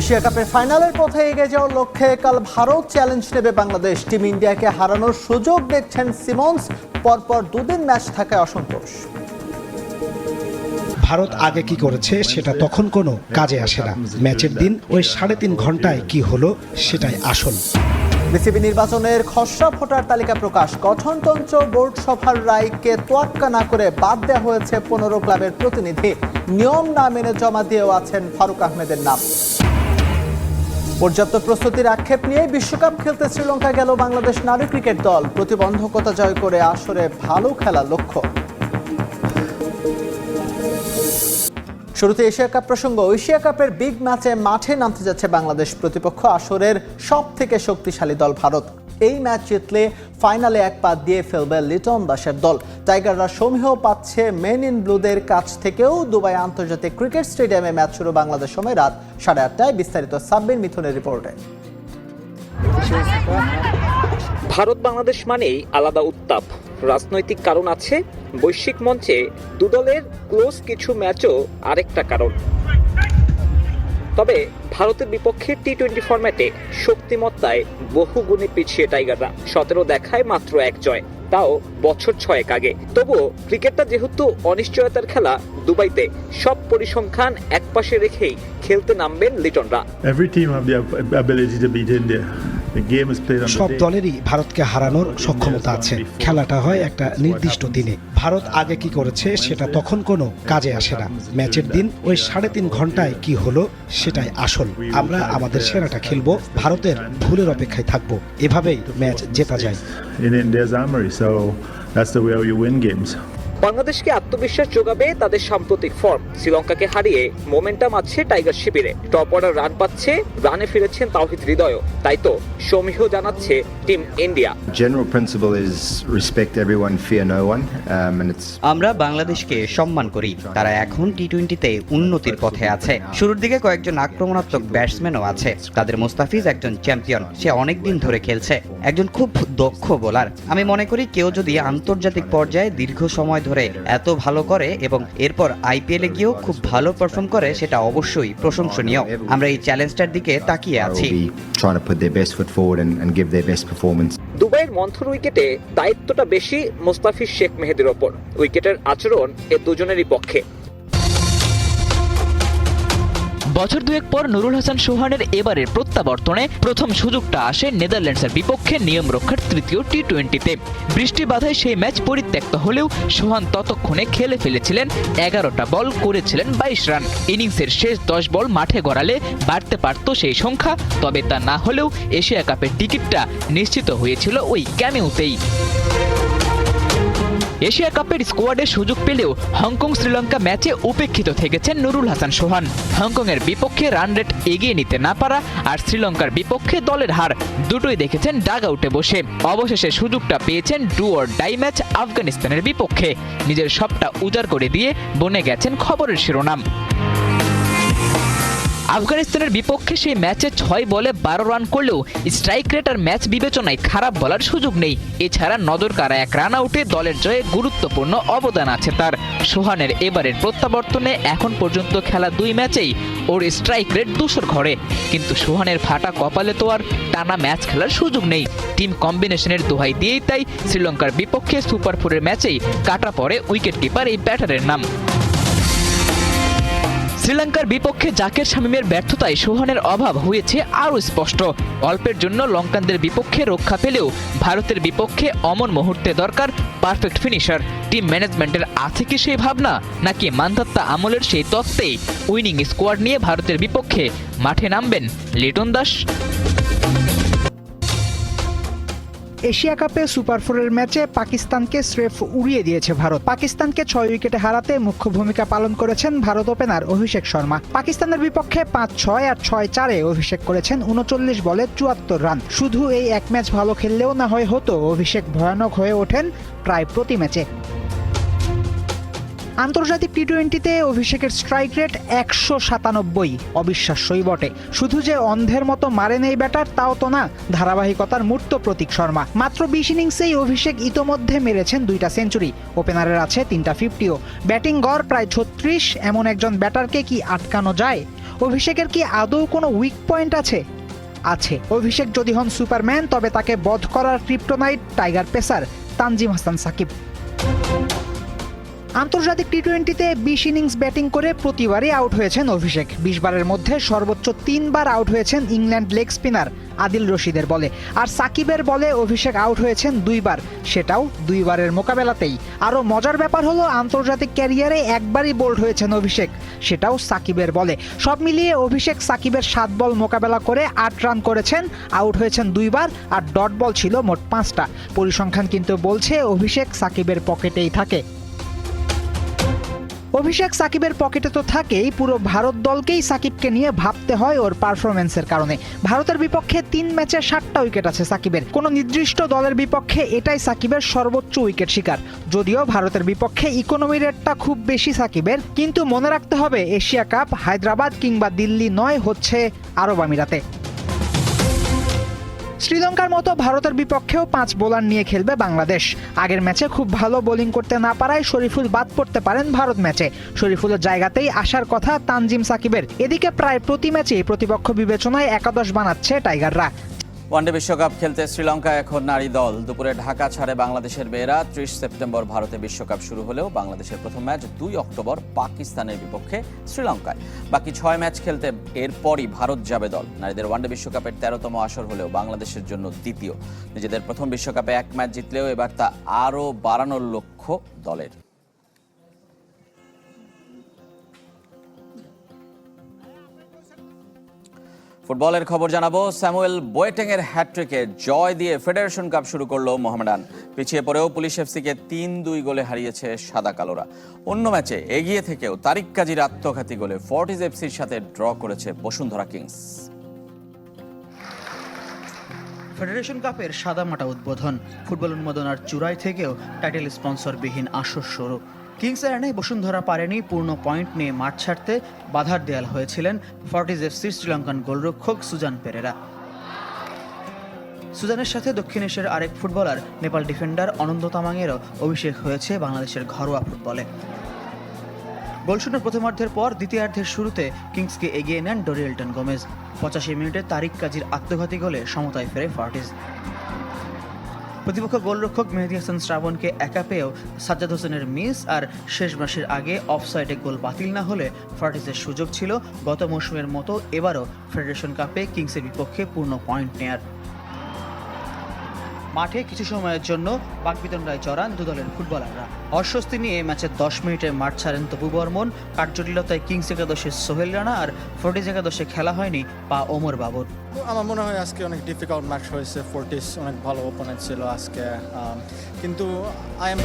Asia কাপের ফাইনালের পথে এগিয়ে যাওয়ার লক্ষ্যে কাল ভারত চ্যালেঞ্জ নেবে বাংলাদেশ। টিম ইন্ডিয়াকে হারানোর সুযোগ দেখছেন সিমন্স। পরপর দুদিন ম্যাচ থাকায় অসন্তোষ। ভারত আগে কি করেছে সেটা তখন কোনো কাজে আসে না। ম্যাচের দিন ওই সাড়ে তিন ঘন্টায় কি হলো সেটাই আসল। বিসিবি নির্বাচনের খসড়া ভোটার তালিকা প্রকাশ। গঠনতন্ত্র বোর্ড সভার রায়কে তোয়াক্কা না করে বাদ দেওয়া হয়েছে পনেরো ক্লাবের প্রতিনিধি। নিয়ম না মেনে জমা দিয়েও আছেন ফারুক আহমেদের নাম। পর্যাপ্ত প্রস্তুতির আক্ষেপ নিয়ে বিশ্বকাপ খেলতে শ্রীলঙ্কা গেল বাংলাদেশ নারী ক্রিকেট দল। প্রতিবন্ধকতা জয় করে আসরে ভালো খেলা লক্ষ্য। শুরুতে এশিয়া কাপ প্রসঙ্গ, এশিয়া কাপের বিগ ম্যাচে মাঠে নামতে যাচ্ছে বাংলাদেশ প্রতিপক্ষ আসরের সব থেকে শক্তিশালী দল ভারত। এই ম্যাচ জিতলে ফাইনালে এক পা দিয়ে ফেলবে লিটন দাসের দল। টাইগাররা সমীহ পাচ্ছে মেন ইন ব্লুদের কাছ থেকেও। দুবাই আন্তর্জাতিক ক্রিকেট স্টেডিয়ামে ম্যাচ শুরু বাংলাদেশ সময় রাত সাড়ে আটটায়। বিস্তারিত সাব্বির মিথুনের রিপোর্টে। ভারত বাংলাদেশ মানেই আলাদা উত্তাপ। রাজনৈতিক কারণ আছে, বৈশ্বিক মঞ্চে দুদলের ক্লোজ কিছু ম্যাচও আরেকটা কারণ। তবে ভারতের বিপক্ষে টি টোয়েন্টি ফরম্যাটে শক্তিমত্তায় বহু গুণে পিছিয়ে টাইগাররা। সতেরো দেখায় মাত্র এক জয়, তাও বছর ছয়েক আগে। তবুও ক্রিকেটটা যেহেতু অনিশ্চয়তার খেলা, দুবাইতে সব পরিসংখ্যান একপাশে রেখেই খেলতে নামবেন লিটনরা. সব দলেরই ভারতকে হারানোর সক্ষমতা আছে। খেলাটা হয় একটা নির্দিষ্ট দিনে। ভারত আগে কি করেছে সেটা তখন কোনো কাজে আসে না। ম্যাচের দিন ওই সাড়ে তিন ঘন্টায় কি হলো সেটাই আসল। আমরা আমাদের সেরাটা খেলব ভারতের ভুলের অপেক্ষায় থাকব। এভাবেই ম্যাচ জেতা যায়। বাংলাদেশকে আত্মবিশ্বাস যোগাবে তাদের সাম্প্রতিক ফর্ম। শ্রীলঙ্কাকে হারিয়ে মোমেন্টাম আছে টাইগার শিবিরে। টপ অর্ডার রান পাচ্ছে রানে ফিরেছেন তাওহিদ হৃদয় তাই তো সমীহ জানাচ্ছে team India. Is respect everyone, fear no one, um, and আমরা বাংলাদেশকে সম্মান করি। তারা এখন টি টোয়েন্টিতে উন্নতির পথে আছে। শুরুর দিকে কয়েকজন আক্রমণাত্মক ব্যাটসম্যানও আছে। তাদের মোস্তাফিজ একজন চ্যাম্পিয়ন। সে অনেক দিন ধরে খেলছে। একজন খুব দক্ষ বোলার। আমি মনে করি কেউ যদি আন্তর্জাতিক পর্যায়ে দীর্ঘ সময় ধরে এত ভালো করে এবং এরপর আইপিএলে গিয়েও খুব ভালো পারফর্ম করে সেটা অবশ্যই প্রশংসনীয়। আমরা এই চ্যালেঞ্জটার দিকে তাকিয়ে আছি. দুবাইয়ের মন্থর উইকেটে দায়িত্বটা বেশি মোস্তাফিজ শেখ মেহেদির ওপর। উইকেটের আচরণ এ দুজনেরই পক্ষে। বছর দুয়েক পর নুরুল হাসান সোহানের এবারের প্রত্যাবর্তনে প্রথম সুযোগটা আসে নেদারল্যান্ডসের বিপক্ষে নিয়ম রক্ষার তৃতীয় টি টোয়েন্টিতে বৃষ্টি বাধায় সেই ম্যাচ পরিত্যক্ত হলেও সোহান ততক্ষণে খেলে ফেলেছিলেন, এগারোটা বল করেছিলেন বাইশ রান। ইনিংসের শেষ দশ বল মাঠে গড়ালে বাড়তে পারত সেই সংখ্যা, তবে তা না হলেও এশিয়া কাপের টিকিটটা নিশ্চিত হয়েছিল ওই ক্যামেওতেই। এশিয়া কাপের স্কোয়াডে সুযোগ পেলেও হংকং শ্রীলঙ্কা ম্যাচে উপেক্ষিত থেকেছেন নুরুল হাসান সোহান। হংকংয়ের বিপক্ষে রান রেট এগিয়ে নিতে না পারা আর শ্রীলঙ্কার বিপক্ষে দলের হার দুটোই দেখেছেন ডাগ আউটে বসে। অবশেষে সুযোগটা পেয়েছেন ডু অর ডাই ম্যাচ আফগানিস্তানের বিপক্ষে। নিজের সবটা উজাড় করে দিয়ে বনে গেছেন খবরের শিরোনাম। আফগানিস্তানের বিপক্ষে সেই ম্যাচে ছয় বলে বারো রান করলেও স্ট্রাইক রেট আর ম্যাচ বিবেচনায় খারাপ বলার সুযোগ নেই। এছাড়া নজর কারা এক রান আউটে দলের জয়ে গুরুত্বপূর্ণ অবদান আছে তার। সোহানের এবারের প্রত্যাবর্তনে এখন পর্যন্ত খেলা দুই ম্যাচেই ওর স্ট্রাইক রেট দুশোর ঘরে। কিন্তু সোহানের ফাটা কপালে তো আর টানা ম্যাচ খেলার সুযোগ নেই। টিম কম্বিনেশনের দোহাই দিয়েই তাই শ্রীলঙ্কার বিপক্ষে সুপার ফোরের ম্যাচেই কাটা পড়ে উইকেট কিপার এই ব্যাটারের নাম। শ্রীলঙ্কার বিপক্ষে জাকের শামীমের ব্যর্থতায় সোহানের অভাব হয়েছে আরও স্পষ্ট। অল্পের জন্য লঙ্কানদের বিপক্ষে রক্ষা পেলেও ভারতের বিপক্ষে অমন মুহূর্তে দরকার পারফেক্ট ফিনিশার। টিম ম্যানেজমেন্টের আছে কি সেই ভাবনা, নাকি মান্ধাত্তা আমলের সেই তত্ত্বেই উইনিং স্কোয়াড নিয়ে ভারতের বিপক্ষে মাঠে নামবেন লিটন দাস? এশিয়া কাপে সুপার ফোরের ম্যাচে পাকিস্তানকে স্রেফ উড়িয়ে দিয়েছে ভারত। পাকিস্তানকে ছয় উইকেটে হারাতে মুখ্য ভূমিকা পালন করেছেন ভারত ওপেনার অভিষেক শর্মা। পাকিস্তানের বিপক্ষে পাঁচ ছয় আর ছয় চারে অভিষেক করেছেন উনচল্লিশ বলে চুয়াত্তর রান। শুধু এই এক ম্যাচ ভালো খেললেও না হয় হতো, অভিষেক ভয়ানক হয়ে ওঠেন প্রায় প্রতি ম্যাচে। আন্তর্জাতিক টি টোয়েন্টিতে অভিষেকের স্ট্রাইক রেট একশো সাতানব্বই। অবিশ্বাস্যই বটে। শুধু যে অন্ধের মতো মারেন এই ব্যাটার, তাও তো না। ধারাবাহিকতার মূর্ত প্রতীক শর্মা। মাত্র বিশ ইনিংসেই অভিষেক ইতোমধ্যে মেরেছেন দুইটা সেঞ্চুরি। ওপেনারের আছে তিনটা ফিফটিও। ব্যাটিং গড় প্রায় ছত্রিশ। এমন একজন ব্যাটারকে কি আটকানো যায়? অভিষেকের কি আদৌ কোনো উইক পয়েন্ট আছে? আছে। অভিষেক যদি হন সুপারম্যান, তবে তাকে বধ করার kryptonite tiger pacer Tanzim Hasan Sakib. আন্তর্জাতিক টি টোয়েন্টিতে বিশ ইনিংস ব্যাটিং করে প্রতিবারই আউট হয়েছেন অভিষেক। বিশ বারের মধ্যে সর্বোচ্চ তিনবার আউট হয়েছেন ইংল্যান্ড লেগ স্পিনার আদিল রশিদের বলে। আর সাকিবের বলে অভিষেক আউট হয়েছেন দুইবার, সেটাও দুইবারের মোকাবেলাতেই। আরও মজার ব্যাপার হলো, আন্তর্জাতিক ক্যারিয়ারে একবারই বোল্ড হয়েছেন অভিষেক, সেটাও সাকিবের বলে। সব মিলিয়ে অভিষেক সাকিবের সাত বল মোকাবেলা করে আট রান করেছেন, আউট হয়েছেন দুইবার, আর ডট বল ছিল মোট পাঁচটা। পরিসংখ্যান কিন্তু বলছে, অভিষেক সাকিবের পকেটেই থাকে। অভিষেক সাকিবের পকেটে তো থাকেই, পুরো ভারত দলকেই সাকিবকে নিয়ে ভাবতে হয় ওর পারফরমেন্সের কারণে। ভারতের বিপক্ষে তিন ম্যাচে সাতটা উইকেট আছে সাকিবের। কোনো নির্দিষ্ট দলের বিপক্ষে এটাই সাকিবের সর্বোচ্চ উইকেট শিকার। যদিও ভারতের বিপক্ষে ইকোনমি রেটটা খুব বেশি সাকিবের, কিন্তু মনে রাখতে হবে এশিয়া কাপ, হায়দ্রাবাদ কিংবা দিল্লি নয় হচ্ছে আরব আমিরাতে। শ্রীলঙ্কার মতো ভারতের বিপক্ষেও পাঁচ বোলার নিয়ে খেলবে বাংলাদেশ। আগের ম্যাচে খুব ভালো বোলিং করতে না পারায় শরীফুল বাদ পড়তে পারেন ভারত ম্যাচে। শরীফুলের জায়গাতেই আসার কথা তানজিম সাকিবের। এদিকে প্রায় প্রতি ম্যাচেই প্রতিপক্ষ বিবেচনায় একাদশ বানাচ্ছে টাইগাররা। ওয়ানডে বিশ্বকাপ খেলতে শ্রীলঙ্কা এখন নারী দল। দুপুরে ঢাকা ছাড়ে বাংলাদেশের মেয়েরা। ত্রিশ সেপ্টেম্বর ভারতে বিশ্বকাপ শুরু হলেও বাংলাদেশের প্রথম ম্যাচ দুই অক্টোবর পাকিস্তানের বিপক্ষে শ্রীলঙ্কায়। বাকি ছয় ম্যাচ খেলতে এরপরই ভারত যাবে দল। নারীদের ওয়ানডে বিশ্বকাপের তেরোতম আসর হলেও বাংলাদেশের জন্য দ্বিতীয়। নিজেদের প্রথম বিশ্বকাপে এক ম্যাচ জিতলেও এবার তা আরও বাড়ানোর লক্ষ্য দলের। ফুটবলের খবর জানাব। স্যামুয়েল বোয়েটেং এর হ্যাট্রিকে জয় দিয়ে ফেডারেশন কাপ শুরু করল মোহামেডান। পিছিয়ে পড়েও পুলিশ এফসিকে তিন দুই গোলে হারিয়েছে সাদা কালোরা। অন্য ম্যাচে এগিয়ে থেকেও তারিক কাজীর আত্মঘাতী গোলে ফর্টিজ এফসির সাথে ড্র করেছে বসুন্ধরা কিংস। ফেডারেশন কাপের সাদামাটা উদ্বোধন। ফুটবল উন্মাদনার চূড়ায় থেকেও টাইটেল স্পন্সরবিহীন আসর শুরু। কিংস ইলেভেনে বসুন্ধরা পারেনি পূর্ণ পয়েন্ট নিয়ে মাঠ ছাড়তে বাধার দেয়াল হয়েছিলেন ফর্টিজ এফসির শ্রীলঙ্কান গোলরক্ষক সুজান পেরেরা। সুজানের সাথে দক্ষিণ এশিয়ার আরেক ফুটবলার, নেপাল ডিফেন্ডার অনন্ত তামাংয়েরও অভিষেক হয়েছে বাংলাদেশের ঘরোয়া ফুটবলে। গোলশূন্য প্রথমার্ধের পর দ্বিতীয়ার্ধের শুরুতে কিংসকে এগিয়ে নেন ডোরিয়েলটন গোমেজ। পঁচাশি মিনিটে তারিক কাজীর আত্মঘাতী গোলে সমতায় ফেরে ফার্টিজ প্রতিপক্ষ গোলরক্ষক মেহেদি হাসান শ্রাবণকে একা পেয়েও সাজ্জাদ হোসেনের মিস আর শেষ মাসের আগে অফসাইডে গোল বাতিল না হলে ফার্টিজের সুযোগ ছিল গত মৌসুমের মতো এবারও ফেডারেশন কাপে কিংসের বিপক্ষে পূর্ণ পয়েন্ট নেয়ার। মাঠে কিছু সময়ের জন্য বাকবিতণ্ডায় চড়ান দুদলের ফুটবলাররা। অস্বস্তি নিয়ে ম্যাচের দশ মিনিটে মাঠ ছাড়েন তপু বর্মন। কার্যটিলতায় কিংস একাদশে সোহেল রানা আর ফোর্টিজ একাদশে খেলা হয়নি পা ওমর বাবুর। আমার মনে হয় আজকে অনেক ডিফিকাল্ট ম্যাচ হয়েছে ফোর্টিস অনেক ভালো ওপোনেন্ট ছিল আজকে কিন্তু আই এম